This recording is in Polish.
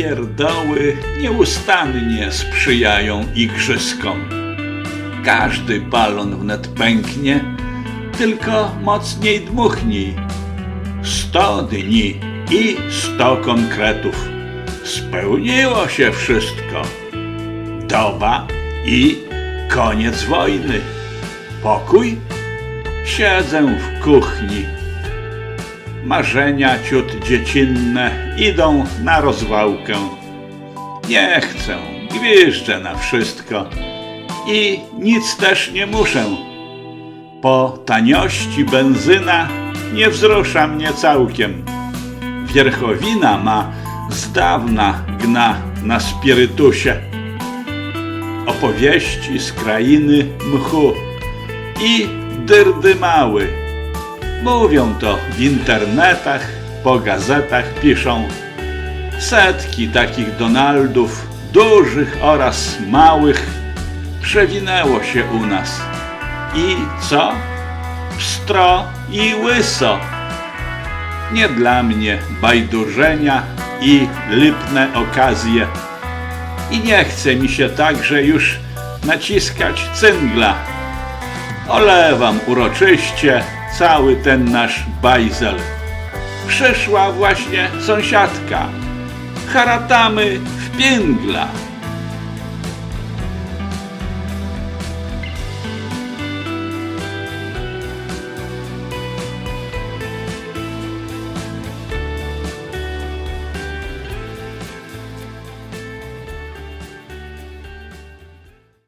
pierdoły nieustannie sprzyjają igrzyskom. Każdy balon wnet pęknie, tylko mocniej dmuchnij. Sto dni i sto konkretów. Spełniło się wszystko. Doba i koniec wojny. Pokój? Siedzę w kuchni. Marzenia ciut dziecinne idą na rozwałkę. Nie chcę, gwiżdżę na wszystko i nic też nie muszę. Po taniości benzyna nie wzrusza mnie całkiem. Wierchowina ma z dawna gna na spirytusie. Opowieści z krainy mchu i dyrdy mały. Mówią to w internetach, po gazetach piszą. Setki takich Donaldów, dużych oraz małych, przewinęło się u nas. I co? Pstro i łyso. Nie dla mnie bajdurzenia i lipne okazje. I nie chce mi się także już naciskać cyngla. Olewam uroczyście cały ten nasz bajzel. Przyszła właśnie sąsiadka. Haratamy w pingla.